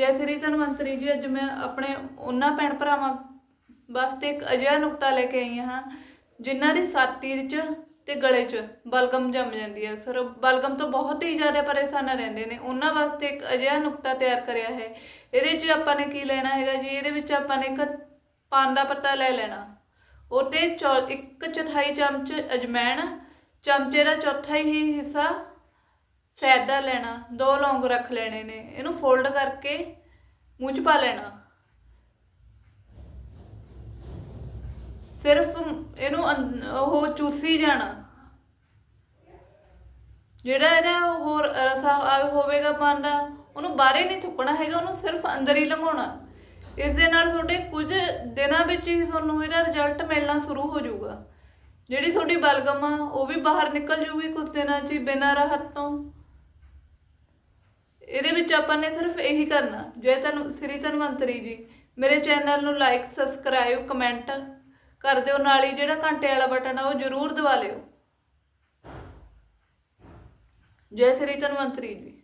ਜੈ ਸ੍ਰੀ ਧਨਵੰਤਰੀ ਜੀ, ਅੱਜ ਮੈਂ ਆਪਣੇ ਉਹਨਾਂ ਭੈਣ ਭਰਾਵਾਂ ਵਾਸਤੇ ਇੱਕ ਅਜਿਹਾ ਨੁਕਤਾ ਲੈ ਕੇ ਆਈ ਹਾਂ, ਜਿਨ੍ਹਾਂ ਦੀ ਛਾਤੀ 'ਚ ਤੇ ਗਲੇ 'ਚ ਬਲਗਮ ਜੰਮ ਜਾਂਦੀ ਹੈ। ਸਰ, ਬਲਗਮ ਤੋਂ ਬਹੁਤ ਹੀ ਜ਼ਿਆਦਾ ਪਰੇਸ਼ਾਨ ਰਹਿੰਦੇ ਨੇ। ਉਹਨਾਂ ਵਾਸਤੇ ਇੱਕ ਅਜਿਹਾ ਨੁਕਤਾ ਤਿਆਰ ਕਰਿਆ ਹੈ। ਇਹਦੇ 'ਚ ਆਪਾਂ ਨੇ ਕੀ ਲੈਣਾ ਹੈਗਾ ਜੀ? ਇਹਦੇ ਵਿੱਚ ਆਪਾਂ ਨੇ ਇੱਕ ਪਾਨ ਦਾ ਪੱਤਾ ਲੈ ਲੈਣਾ। ਉਹਤੇ ਚੌ- ਇੱਕ ਚੌਥਾਈ ਚਮਚ ਅਜਮੈਣ, ਚਮਚੇ ਦਾ ਚੌਥਾ ਹੀ ਹਿੱਸਾ ਸੈਦਾ ਲੈਣਾ, ਦੋ ਲੌਂਗ ਰੱਖ ਲੈਣੇ ਨੇ, ਇਹਨੂੰ ਫੋਲਡ ਕਰਕੇ ਮੂੰਹ 'ਚ ਪਾ ਲੈਣਾ। ਸਿਰਫ ਇਹਨੂੰ ਉਹ ਚੂਸੀ ਜਾਣਾ। ਜਿਹੜਾ ਇਹਦਾ ਹੋਰ ਰਸਾ ਹੋਵੇਗਾ ਪਾਨ ਦਾ ਉਹਨੂੰ ਬਾਹਰੇ ਨਹੀਂ ਥੁੱਕਣਾ ਹੈਗਾ, ਉਹਨੂੰ ਸਿਰਫ ਅੰਦਰ ਹੀ ਲੰਘਾਉਣਾ। ਇਸ ਦੇ ਨਾਲ ਤੁਹਾਡੇ ਕੁਝ ਦਿਨਾਂ ਵਿੱਚ ਹੀ ਤੁਹਾਨੂੰ ਇਹਦਾ ਰਿਜ਼ਲਟ ਮਿਲਣਾ ਸ਼ੁਰੂ ਹੋ ਜਾਊਗਾ। ਜਿਹੜੀ ਤੁਹਾਡੀ ਬਲਗਮ ਆ, ਉਹ ਵੀ ਬਾਹਰ ਨਿਕਲ ਜੂਗੀ ਕੁਝ ਦਿਨਾਂ 'ਚ ਹੀ, ਬਿਨਾਂ ਰਾਹਤ ਤੋਂ। ਇਹਦੇ ਵਿੱਚ ਆਪਾਂ ਨੇ ਸਿਰਫ ਇਹੀ ਕਰਨਾ, ਜੈ ਤਨ, ਸ੍ਰੀ ਧਨਵੰਤਰੀ ਜੀ, ਮੇਰੇ ਚੈਨਲ ਨੂੰ ਲਾਈਕ ਸਬਸਕ੍ਰਾਈਬ ਕਮੈਂਟ ਕਰ ਦਿਓ, ਨਾਲ ਹੀ ਜਿਹੜਾ ਘੰਟੇ ਵਾਲਾ ਬਟਨ ਆ ਉਹ ਜ਼ਰੂਰ ਦਬਾ ਲਿਓ। ਜੈ ਸ੍ਰੀ ਧਨਵੰਤਰੀ ਜੀ।